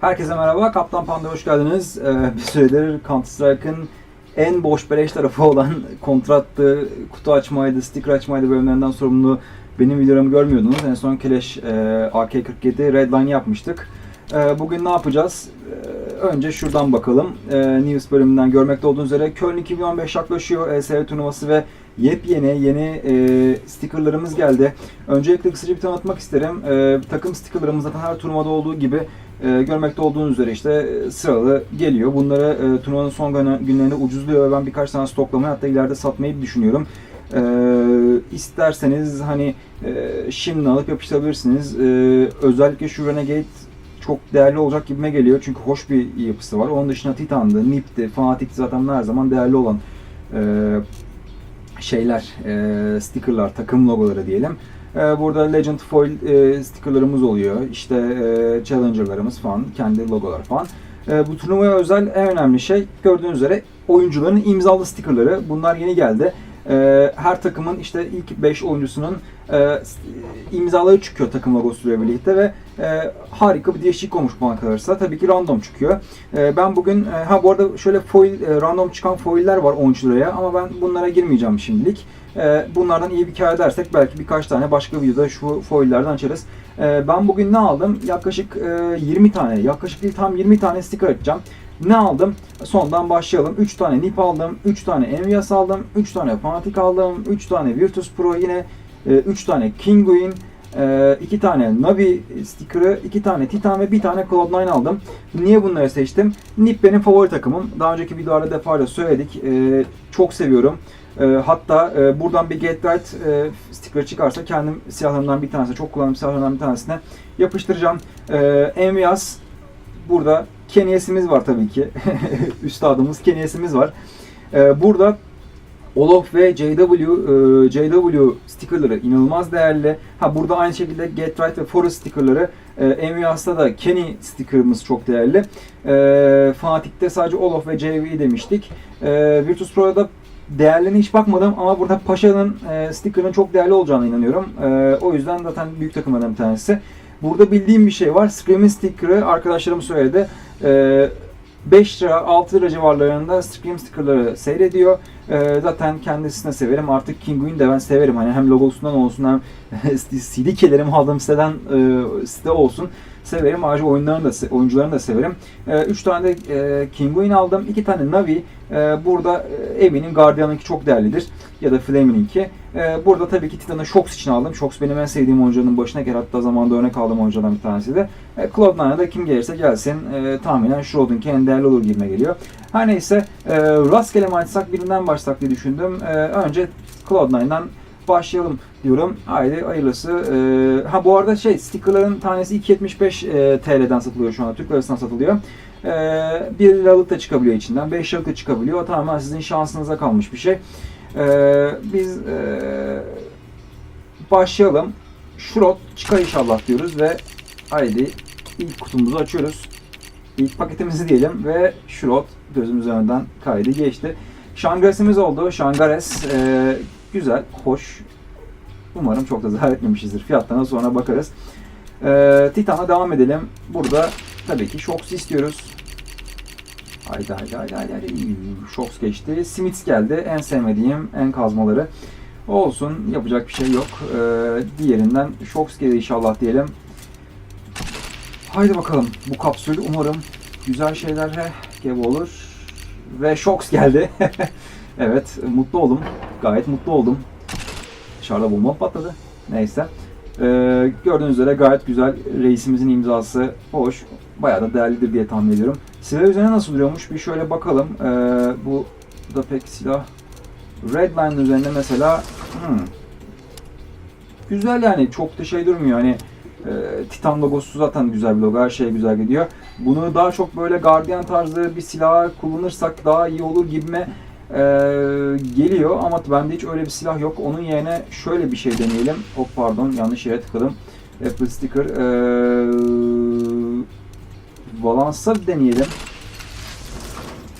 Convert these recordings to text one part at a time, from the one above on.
Herkese merhaba, Kaptan Panda hoş geldiniz. Ee, bir süredir Counter Strike'ın en boş beleş tarafı olan kontrattı, kutu açmaydı, sticker açmaydı bölümlerinden sorumlu benim videolarımı görmüyordunuz. En son Clash e, AK-47 Redline yapmıştık. E, bugün ne yapacağız? E, önce şuradan bakalım. E, News bölümünden görmekte olduğunuz üzere Köln 2015 yaklaşıyor. ESL turnuvası ve yepyeni yeni e, stickerlarımız geldi. Öncelikle kısaca bir tanıtmak isterim. E, takım stickerlarımız zaten her turnuvada olduğu gibi e, görmekte olduğunuz üzere işte e, sıralı geliyor. Bunları e, turnuvanın son günlerinde ucuzluyor ve ben birkaç tane stoklamayı hatta ileride satmayı düşünüyorum. E, isterseniz hani e, şimdi alıp yapıştırabilirsiniz. E, özellikle şu Renegade çok değerli olacak gibime geliyor. Çünkü hoş bir yapısı var. Onun dışında Titan'dı, Nip'ti, Fanatic'ti zaten her zaman değerli olan e, şeyler, e, stickerlar, takım logoları diyelim. E, burada Legend Foil e, stickerlarımız oluyor. İşte e, Challenger'larımız falan, kendi logolar falan. E, bu turnuvaya özel en önemli şey gördüğünüz üzere oyuncuların imzalı stickerları. Bunlar yeni geldi. Her takımın işte ilk 5 oyuncusunun imzaları çıkıyor takım logosuyla birlikte ve e, harika bir değişiklik olmuş bana kalırsa. Tabii ki random çıkıyor. E, ben bugün, e, ha bu arada şöyle foil, e, random çıkan foiller var 13 liraya ama ben bunlara girmeyeceğim şimdilik. E, bunlardan iyi bir kar edersek belki birkaç tane başka videoda şu foillerden açarız. E, ben bugün ne aldım? Yaklaşık e, 20 tane, yaklaşık değil tam 20 tane sticker açacağım. Ne aldım? Sondan başlayalım. 3 tane Nip aldım, 3 tane Envious aldım, 3 tane Fanatic aldım, 3 tane Virtus Pro yine, 3 tane Kinguin, 2 tane Navi sticker'ı, 2 tane Titan ve 1 tane Cloud9 aldım. Niye bunları seçtim? Nip benim favori takımım. Daha önceki videolarda defalarca söyledik. E, Çok seviyorum. E, Hatta e, buradan bir Get Right e, sticker çıkarsa kendim silahlarımdan bir tanesi, çok kullandığım silahlarımdan bir tanesine yapıştıracağım. E, Envious burada Kenyesimiz var tabii ki. Üstadımız Kenyesimiz var. Ee, burada Olof ve JW e, JW stickerları inanılmaz değerli. Ha burada aynı şekilde Get Right ve Forest stickerları. E, Envias'ta da Kenny stickerımız çok değerli. E, Fanatic'te sadece Olof ve JV demiştik. E, Virtus Pro'ya da değerlerine hiç bakmadım ama burada Paşa'nın e, stickerının çok değerli olacağına inanıyorum. E, o yüzden zaten büyük takımlardan bir tanesi. Burada bildiğim bir şey var. Scream'in sticker'ı arkadaşlarım söyledi. E, 5 lira 6 lira civarlarında Scream stickerları seyrediyor. E, zaten kendisine severim. Artık Kinguin de ben severim. Hani hem logosundan olsun hem CD kelerimi aldığım siteden e, site olsun. Severim. Ayrıca oyunlarını da oyuncularını da severim. 3 tane de e, Kinguin aldım. 2 tane Navi. E, burada e, Guardian'ınki çok değerlidir. Ya da Flame'ninki. E, burada tabii ki Titan'ı Shox için aldım. Shox benim en sevdiğim oyuncuların başına gelir. Hatta zamanında örnek aldığım oyunculardan bir tanesiydi. E, Cloud9'a da kim gelirse gelsin. E, tahminen Shroud'unki en değerli olur gibime geliyor. Her neyse e, rastgele mi açsak birinden başlasak diye düşündüm. E, önce Cloud9'dan başlayalım diyorum. Haydi hayırlısı. E, ha bu arada şey stickerların tanesi 2.75 e, TL'den satılıyor şu anda. Türk lirasından satılıyor. E, 1 liralık da çıkabiliyor içinden. 5 liralık da çıkabiliyor. Tamamen sizin şansınıza kalmış bir şey. E, biz e, başlayalım. Şurot çıkar inşallah diyoruz ve haydi ilk kutumuzu açıyoruz. İlk paketimizi diyelim ve Şurot gözümüz önünden kaydı geçti. Şangares'imiz oldu. Şangares e, güzel, hoş. Umarım çok da zarar etmemişizdir. Fiyatlarına sonra bakarız. E, Titan'a devam edelim. Burada tabii ki Shox istiyoruz. Haydi haydi haydi haydi. Shox geçti. Smiths geldi. En sevmediğim, en kazmaları. Olsun. Yapacak bir şey yok. E, diğerinden Shox gelir inşallah diyelim. Haydi bakalım. Bu kapsül umarım güzel şeylerle gebe olur. Ve Shox geldi. evet, mutlu oldum. Gayet mutlu oldum. Dışarıda bomba patladı. Neyse. Ee, gördüğünüz üzere gayet güzel. Reisimizin imzası hoş. Bayağı da değerlidir diye tahmin ediyorum. Silah üzerine nasıl duruyormuş? Bir şöyle bakalım. Ee, bu da pek silah. Redline üzerinde mesela hmm, güzel yani çok da şey durmuyor. Hani e, Titan logosu zaten güzel bir logo. Her şey güzel gidiyor. Bunu daha çok böyle Guardian tarzı bir silah kullanırsak daha iyi olur gibime e, geliyor. Ama bende hiç öyle bir silah yok. Onun yerine şöyle bir şey deneyelim. Hop pardon yanlış yere tıkladım. Apple sticker. E, Balansa deneyelim.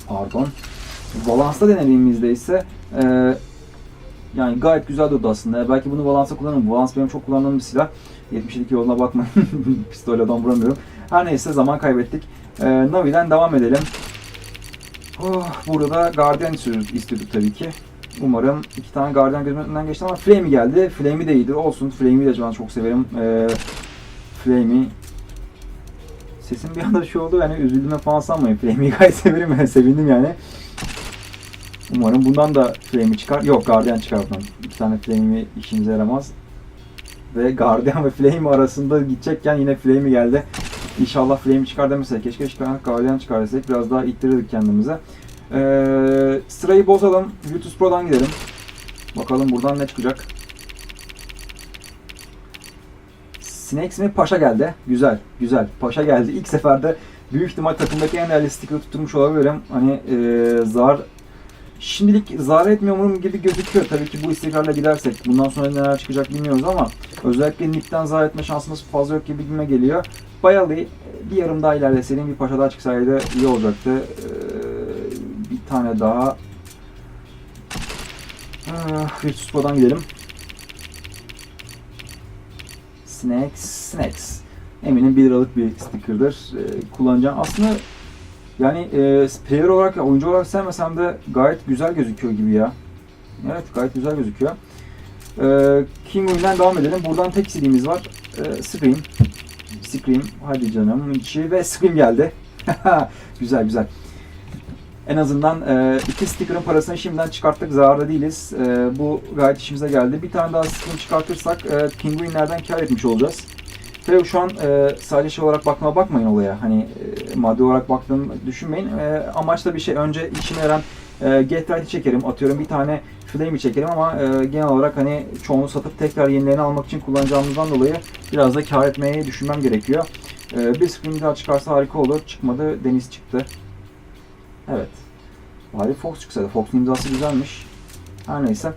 Pardon. Balansta denediğimizde ise e, yani gayet güzel durdu aslında. Belki bunu balansa kullanırım. Balans benim çok kullandığım bir silah. 72 yoluna bakmayın. Pistolle adam vuramıyorum. Her neyse zaman kaybettik. Ee, Navi'den devam edelim. Oh, burada da Guardian istiyorduk, tabii ki. Umarım iki tane Guardian gözümün önünden geçti ama Flamey geldi. Flamey de iyidir. Olsun. Flamey'i de ben çok severim. Ee, Flamey Sesim bir anda şey oldu yani üzüldüğüme falan sanmayın. Flamey'i gayet severim yani sevindim yani. Umarım bundan da Flamey çıkar. Yok Guardian çıkartmam. İki tane Flamey işimize yaramaz. Ve Guardian ve Flame arasında gidecekken yine Flamey geldi. İnşallah Flame çıkar demese. Keşke Guardian çıkar desek. Biraz daha ittirirdik kendimize. Ee, sırayı bozalım. Virtus Pro'dan gidelim. Bakalım buradan ne çıkacak. Snakes mi? Paşa geldi. Güzel, güzel. Paşa geldi. İlk seferde büyük ihtimal takımdaki en değerli sticker'ı tutturmuş olabilirim. Hani ee, zar Şimdilik zarar etmiyorum gibi gözüküyor. Tabii ki bu istikrarla gidersek bundan sonra neler çıkacak bilmiyoruz ama özellikle Nip'ten zarar etme şansımız fazla yok gibi gibime geliyor. Bayalı bir yarım daha ilerleseydim bir paşa daha çıksaydı iyi olacaktı. Ee, bir tane daha ah, Virtus gidelim. Snacks, Snacks. Eminim 1 liralık bir sticker'dır. Ee, kullanacağım. Aslında yani e, player olarak, oyuncu olarak sevmesem de gayet güzel gözüküyor gibi ya. Evet, gayet güzel gözüküyor. E, King Wing'den devam edelim. Buradan tek istediğimiz var. E, Scream. Scream. Hadi canım içi ve Scream geldi. güzel güzel. En azından e, iki sticker'ın parasını şimdiden çıkarttık. Zararda değiliz. E, bu gayet işimize geldi. Bir tane daha Scream çıkartırsak e, Penguin'lerden kar etmiş olacağız. Tabii şu an e, sadece şey olarak bakmaya bakmayın olaya. Hani e, maddi olarak baktığımı düşünmeyin. E, amaç da bir şey. Önce işime yaran e, Get Right'i çekerim. Atıyorum bir tane Flame'i çekerim ama e, genel olarak hani çoğunu satıp tekrar yenilerini almak için kullanacağımızdan dolayı biraz da kar etmeyi düşünmem gerekiyor. E, bir screen daha çıkarsa harika olur. Çıkmadı. Deniz çıktı. Evet. Bari Fox çıksaydı. Fox'un imzası güzelmiş. Her neyse.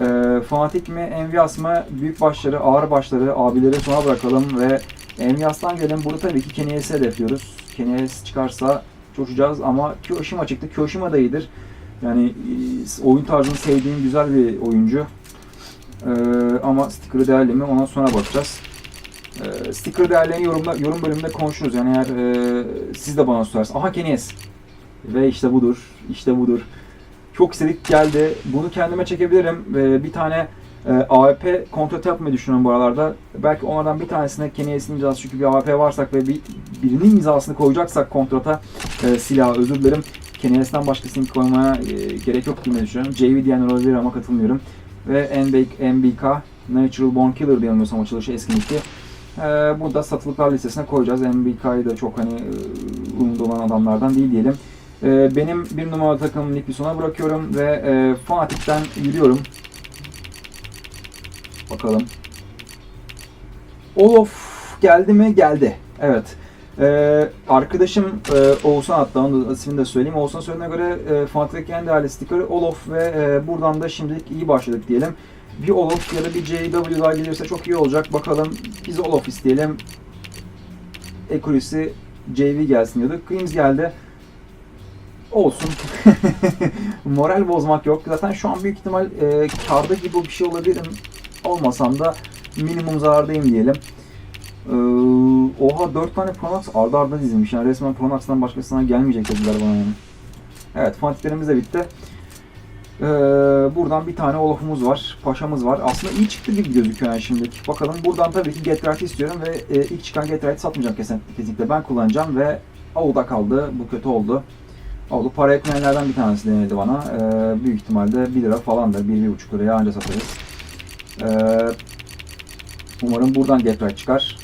E, fanatik mi, Envias mı? Büyük başları, ağır başları, abileri sona bırakalım ve Envias'tan gelelim. Burada tabii ki Kenyes'i hedefliyoruz. Kenyes çıkarsa coşacağız ama Kyoshima çıktı. Kyoshima da iyidir. Yani e, oyun tarzını sevdiğim güzel bir oyuncu. E, ama sticker'ı değerli mi? Ona sonra bakacağız. E, sticker değerlerini yorumda, yorum bölümünde konuşuruz. Yani eğer e, siz de bana sorarsınız. Aha Kenyes. Ve işte budur. İşte budur. Çok istedik geldi. Bunu kendime çekebilirim. Ee, bir tane e, AWP kontrat yapmayı düşünüyorum bu aralarda. Belki onlardan bir tanesine Kenya'sın imzası çünkü bir AWP varsak ve bir, birinin imzasını koyacaksak kontrata e, silah özür dilerim. Kenya'sından başkasını koymaya e, gerek yok diye düşünüyorum. JV diyenler olabilir ama katılmıyorum. Ve NBK, NBK Natural Born Killer diye anlıyorsam açılışı eskinlikti. Ee, burada satılıklar listesine koyacağız. NBK'yı da çok hani e, olan adamlardan değil diyelim. Ee, benim bir numaralı takımım Nick Bison'a bırakıyorum ve e, Fanatik'ten yürüyorum. Bakalım. Olof geldi mi? Geldi. Evet. Ee, arkadaşım e, Oğuzhan hatta onun da ismini de söyleyeyim. Oğuzhan söylediğine göre e, Fanatik'teki en değerli sticker'ı Olof ve e, buradan da şimdilik iyi başladık diyelim. Bir Olof ya da bir JW daha gelirse çok iyi olacak. Bakalım biz Olof isteyelim. Accuracy JV gelsin diyorduk. Creams geldi. Olsun. Moral bozmak yok. Zaten şu an büyük ihtimal e, karda gibi bir şey olabilirim. Olmasam da minimum zarardayım diyelim. Ee, oha 4 tane Pronax arda arda dizilmiş. Yani resmen Pronax'tan başkasına gelmeyecek dediler bana yani. Evet fanatiklerimiz de bitti. Ee, buradan bir tane Olaf'ımız var. Paşa'mız var. Aslında iyi çıktı gibi gözüküyor yani şimdilik. Bakalım buradan tabii ki Get Right'i istiyorum ve e, ilk çıkan Get Right'i satmayacağım kesinlikle, kesinlikle. Ben kullanacağım ve Avda kaldı. Bu kötü oldu. Avlu para etmeyenlerden bir tanesi denildi bana. Ee, büyük ihtimalle 1 lira falandır. 1-1,5 liraya anca satarız. Ee, umarım buradan Get Right çıkar.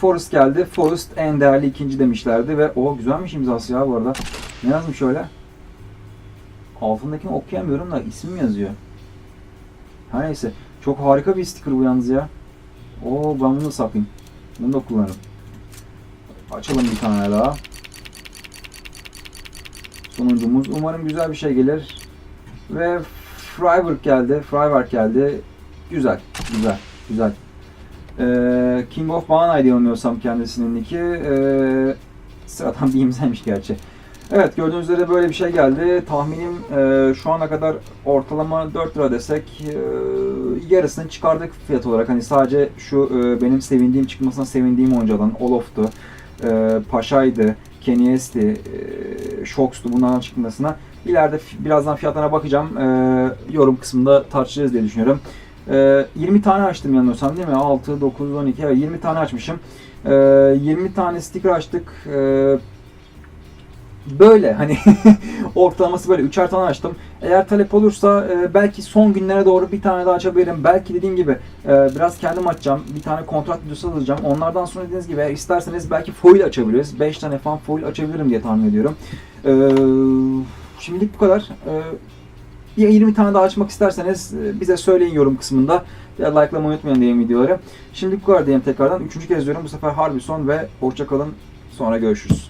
Forest geldi. Forest en değerli ikinci demişlerdi ve o güzelmiş imzası ya bu arada. Ne yazmış öyle? Altındakini okuyamıyorum da isim yazıyor. Her neyse. Çok harika bir sticker bu yalnız ya. Oo ben bunu sapayım. Bunu da kullanırım. Açalım bir tane daha. Sonuncumuz. Umarım güzel bir şey gelir. Ve Freiburg geldi. Freiburg geldi. Güzel. Güzel. Güzel. Ee, King of Banai diye anlıyorsam kendisinin nicki. Ee, sıradan bir imzaymış gerçi. Evet gördüğünüz üzere böyle bir şey geldi. Tahminim e, şu ana kadar ortalama 4 lira desek e, yarısını çıkardık fiyat olarak. Hani sadece şu e, benim sevindiğim çıkmasına sevindiğim oyunculardan Olof'tu, e, Paşa'ydı, Kenny Esti, e, Shox'tu bunlardan çıkmasına. İleride birazdan fiyatlarına bakacağım. E, yorum kısmında tartışacağız diye düşünüyorum. E, 20 tane açtım yanılmıyorsam değil mi? 6, 9, 12, evet 20 tane açmışım. E, 20 tane sticker açtık. E, böyle hani ortalaması böyle üçer tane açtım. Eğer talep olursa e, belki son günlere doğru bir tane daha açabilirim. Belki dediğim gibi e, biraz kendim açacağım. Bir tane kontrat videosu alacağım. Onlardan sonra dediğiniz gibi eğer isterseniz belki foil açabiliriz. 5 tane falan foil açabilirim diye tahmin ediyorum. E, şimdilik bu kadar. 20 tane daha açmak isterseniz e, bize söyleyin yorum kısmında. Ve likelamayı unutmayın diyelim videoları. Şimdilik bu kadar diyeyim tekrardan. Üçüncü kez diyorum bu sefer harbi son ve hoşçakalın. Sonra görüşürüz.